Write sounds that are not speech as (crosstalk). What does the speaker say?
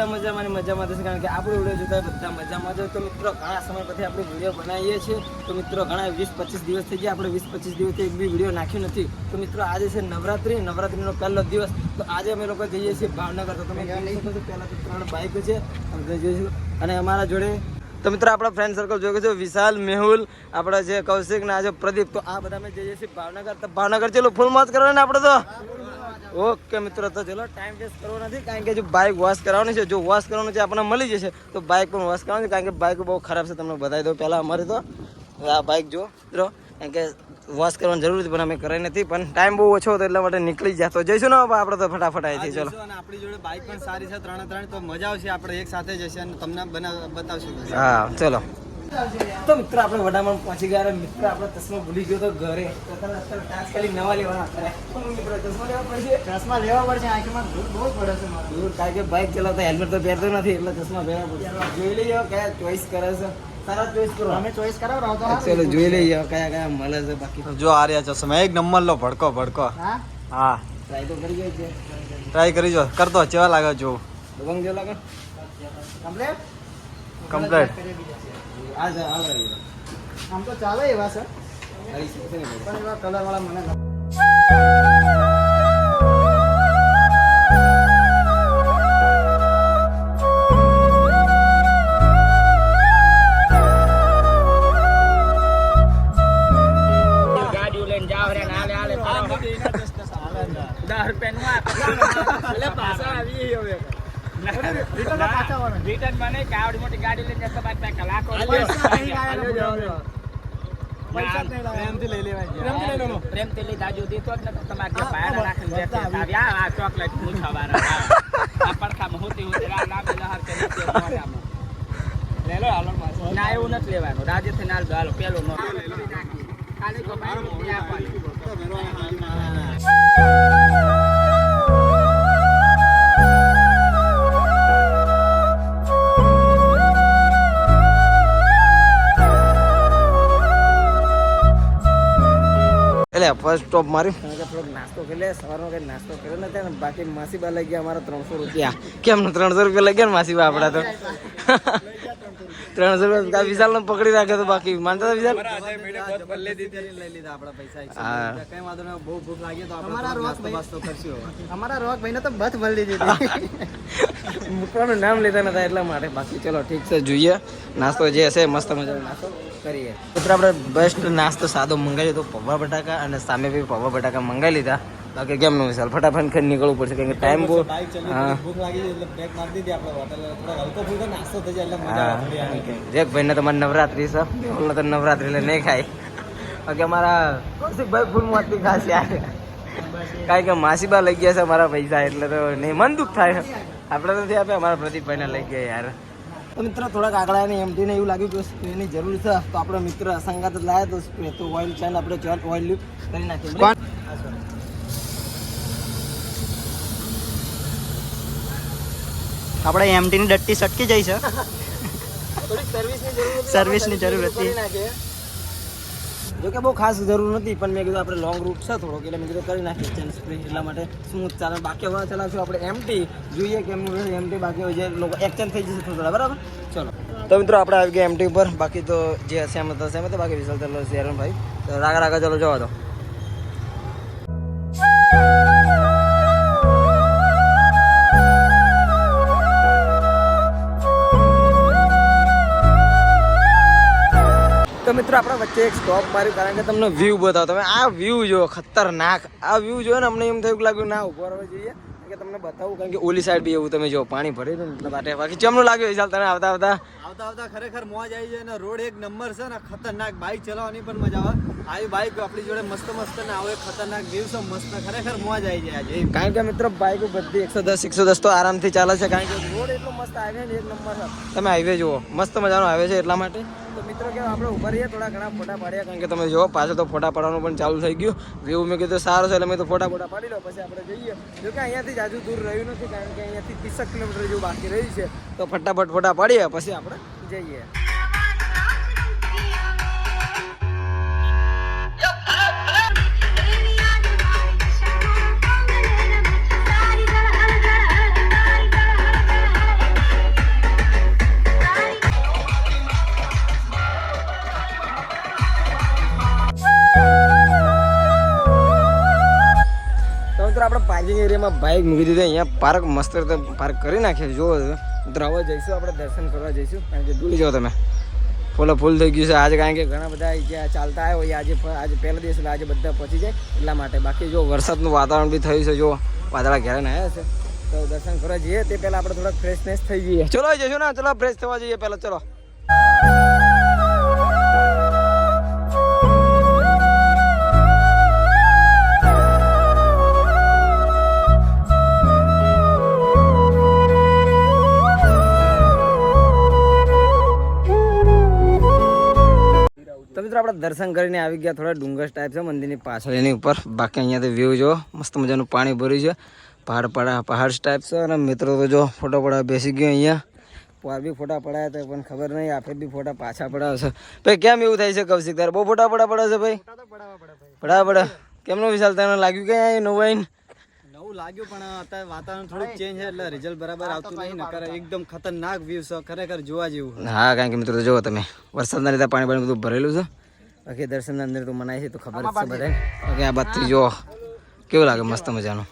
બધા મજામાં અને મજામાં થશે કારણ કે આપણો વીડિયો જોતા બધા મજામાં છે તો મિત્રો, ઘણા સમય પછી આપણે વીડિયો બનાવીએ છીએ. તો મિત્રો, ઘણા વીસ પચીસ દિવસ થઈ ગયા, આપણે વીસ પચીસ દિવસથી એક બી વીડિયો નાખ્યો નથી. તો મિત્રો, આજે છે નવરાત્રી. નવરાત્રીનો પહેલો દિવસ. તો આજે અમે લોકો જઈએ છીએ ભાવનગર. તો તમે પહેલાં તો ત્રણ બાઇક છે. અને અમારા જોડે તો મિત્રો, આપણા ફ્રેન્ડ સર્કલ જોયું છે, વિશાલ, મેહુલ, આપણા જે કૌશિક ને આજે પ્રદીપ, તો આ બધા અમે જઈએ છીએ ભાવનગર, તો ભાવનગર ચલો ફૂલ મોજ કરો ને આપણે તો? ઓકે મિત્રો, તો ચલો ટાઈમ વેસ્ટ કરવો નથી, કારણ કે જો બાઇક વોશ કરાવવાની છે, જો વોશ કરવાનું છે, આપણને મળી જશે, તો બાઇક પણ વોશ કરવાની છે, કારણ કે બાઇક બહુ ખરાબ છે, તમને બતાવી દો પહેલાં અમારે તો. આ બાઇક જો મિત્રો, કારણ કે વોશ કરવાની જરૂર હતી પણ અમે કરી નથી. પણ ટાઈમ બહુ ઓછો હતો એટલા માટે નીકળી જાય તો જઈશું ને આપણે તો ફટાફટ અહીંથી ચલો. આપણી જોડે બાઇક પણ સારી છે ત્રણે ત્રણ તો મજા આવશે. આપણે એક સાથે જશે અને તમને બતાવશું. હા ચલો. તો મિત્ર આપણે વડામાં પહોંચી ગયા મિત્ર આપણે ચશ્મા ભૂલી ગયો તો ઘરે. તો તને અત્યારે ટાસ્ક ખાલી નવા લેવાના કરે મિત્ર ચશ્મા લેવા પડશે? ચશ્મા લેવા પડશે આંખમાં દૂર બહુ પડે છે દૂર કારણ કે બાઇક ચલાવતા હેલ્મેટ તો પહેરતો નથી એટલે ચશ્મા પહેરવા પડશે. જોઈ લઈએ કયા ચોઈસ કરે છે. સારા ચલો જોઈ લઈએ કયા કયા મળે છે બાકી. જો આ રહ્યા ચશ્મા એક નંબર લો ભડકો ભડકો. હા? હા. ટ્રાય તો કરી ગઈ છે ટ્રાય કરી જો. કરતો કેવા લાગે જો? દબંગ જો લાગે? કમ્પ્લેટ કમ્પ્લીટ આ છે આ આમ તો ચાલે એવા ભાઈ. પણ એવા કલર વાળા મને ના એવું નથી લેવાનું. રાજે થઈને હાલ દો હાલો પેલું નો ખાલી ફર્સ્ટ સ્ટોપ મારી. થોડોક નાસ્તો કરી લે સવારનો કંઈ નાસ્તો કર્યો નથી ને બાકી માસીબા લઈ ગયા અમારા ત્રણસો રૂપિયા. કેમ ત્રણસો રૂપિયા લઈ ગયા ને માસીબા આપણા તો? ત્રણસો રૂપિયા વિશાલ ને પકડી રાખે તો બાકી. માનતા વિશાલ? (laughs) મૂકવાનું નામ લેતા નતા એટલા માટે. બાકી ચલો ઠીક છે જોઈએ. નાસ્તો જે હશે મસ્ત મજાનો નાસ્તો કરીએ. મિત્રો આપણે બેસ્ટ નાસ્તો સાદો મંગાવ્યો તો પૌવા બટાકા અને સામે બી પૌવા બટાકા મંગાવી લીધા. બાકી કેમનું વિશાલ? ફટાફટ ખાઈ નીકળવું પડશે કારણ કે ટાઈમ બહુ ભૂખ લાગી એટલે બ્રેક મારી દીધી આપણે હોટલ થોડો હલકો ફૂલકો નાસ્તો થઈ જાય એટલે મજા આવે જેક ભાઈ ને તમારે નવરાત્રી છે. ઓલા તો નવરાત્રી એટલે નહીં ખાય. બાકી અમારા કૌશિકભાઈ ફૂલ મોતી ખાસ યાર કારણ કે માસીબા લઈ ગયા છે અમારા પૈસા એટલે તો નહીં મન દુઃખ થાય. આપણે નથી આપ્યા અમારા પ્રદીપભાઈને લઈ ગયા યાર. તો મિત્ર થોડાક આગળ ને એમટી ને એવું લાગ્યું કે સ્પ્રેની જરૂર છે. તો આપણો મિત્ર અસંગાત જ લાવ્યો તો સ્પ્રે તો ઓઇલ છે આપણે ચોટ ઓઇલ કરી નાખીએ. આપણે એમટી ની ડટ્ટી સટકી જાય છે. થોડીક સર્વિસની જરૂર હતી સર્વિસની જરૂર હતી. જો કે બહુ ખાસ જરૂર નથી પણ મેં કીધું આપણે લોંગ રૂટ છે થોડોક એટલે મેં કીધું કરી નાખીએ ચેન સ્પ્રિંગ એટલા માટે સ્મૂથ ચાલે. બાકી હવે ચલાવશું આપણે એમટી જોઈએ કે એમનું એમટી બાકી જે લોકો એક્સચેન્જ થઈ જશે થોડા બરાબર? ચલો. તો મિત્રો આપણે આવી ગયા એમટી ઉપર બાકી તો જે હશે એમ હશે એમ તો બાકી વિશાલ ચાલો શેરન ભાઈ તો રાગા રાગા ચાલો જવા દો. તો મિત્રો આપણે વચ્ચે એક સ્ટોપ માર્યું કારણ કે તમને વ્યૂ બતાવો. તમે આ વ્યૂ જો ખતરનાક. આ વ્યૂ જો ને અમને એમ થયું કે લાગ્યું ના ઉપર રહેવા જોઈએ. કે તમને બતાવું કારણ કે ઓલી સાઈડ બી એવું તમે જો પાણી ભરી દો ને માટે બાકી ચમનું લાગ્યું વિશાલ તને આવતા આવતા? આવતા આવતા ખરેખર મોજ આવી જાય ને રોડ એક નંબર છે ને ખતરનાક. બાઇક ચલાવવાની પણ મજા આવે. આવી બાઇક આપણી જોડે મસ્ત મસ્ત ને આવે ખતરનાક દિવસો મસ્ત. ખરેખર મોજ આવી જાય આજે. કારણ કે મિત્રો બાઇક બધી એકસો દસ એકસો દસ તો આરામથી ચાલે છે. કારણ કે રોડ એટલો મસ્ત હાઈવે ને એક નંબર છે. તમે હાઈવે જુઓ મસ્ત મજાનો હાઈવે છે એટલા માટે. આપણે ઊભા રહીએ? થોડા ઘણા ફોટા પાડ્યા, કારણ કે જુઓ, પાછળ ફોટા પાડવાનું પણ ચાલુ થઈ ગયું. જેવું મેં કીધું સારું છે, એટલે મેં તો ફોટા ફોટા પાડી લો, પછી આપણે જઈએ. જો કે અહીંયાથી જ આજુ દૂર રહ્યું નથી, કારણ કે અહીંયાથી ત્રીસેક કિલોમીટર જેવું બાકી રહ્યું છે. તો ફટાફટ ફોટા પાડીએ, પછી આપણે જઈએ. મિત્રો, આપણે પાર્કિંગ એરિયામાં બાઇક મૂકી દીધી. અહીંયા પાર્ક મસ્ત રીતે પાર્ક કરી નાખ્યો જુઓ તો. મિત્રો હવે જઈશું, આપણે દર્શન કરવા જઈશું. કારણ કે જોઈ જાઓ તમે. ફૂલો ફૂલ થઈ ગયું છે. આજે કારણ કે ઘણા બધા જ્યાં ચાલતા આવ્યા હોય. આજે આજે પહેલો દિવસ એટલે આજે બધા પહોંચી જાય એટલા માટે. બાકી જો વરસાદનું વાતાવરણ બી થયું છે. જો વાદળા ઘેરાને આવ્યા છે. તો દર્શન કરવા જઈએ. તે પહેલાં આપણે થોડાક ફ્રેશનેસ થઈ જઈએ. ચલો, જઈશું ને. ચલો ફ્રેશ થવા જઈએ પહેલાં. ચલો. મિત્રો આપણે દર્શન કરીને આવી ગયા થોડા ડુંગર ટાઈપ છે મંદિરની પાછળ એની ઉપર. બાકી અહીંયાથી વ્યૂ જો મસ્ત મજાનું પાણી ભર્યું છે. પહાડ પડા પહાડ ટાઈપ છે અને મિત્રો તો જો ફોટો પડાવવા બેસી ગયો અહીંયા. પર બી ફોટા પડાયા હતા પણ ખબર નહીં આપણે બી ફોટા પાછા પડાવશે. ભાઈ કેમ એવું થાય છે કૌશિક તારે બહુ ફોટા પડા પડે છે ભાઈ? પડા પડા. કેમનો વિશાલ તને લાગ્યું કે અહીંયા નવું આવીને? નવું લાગ્યું પણ અત્યારે વાતાવરણ થોડુંક ચેન્જ છે એટલે રિઝલ્ટ બરાબર આવતું નહીં નકર એકદમ ખતરનાક વ્યૂ છે ખરેખર જોવા જેવું. હા કારણ કે મિત્રો તો જુઓ તમે વરસાદના લીધે પાણી પાણી બધું ભરેલું છે. બાકી દર્શનના અંદર તો મનાય છે તો ખબર જ છે બધાને. આ બાદ જો કેવું લાગે મસ્ત મજાનું?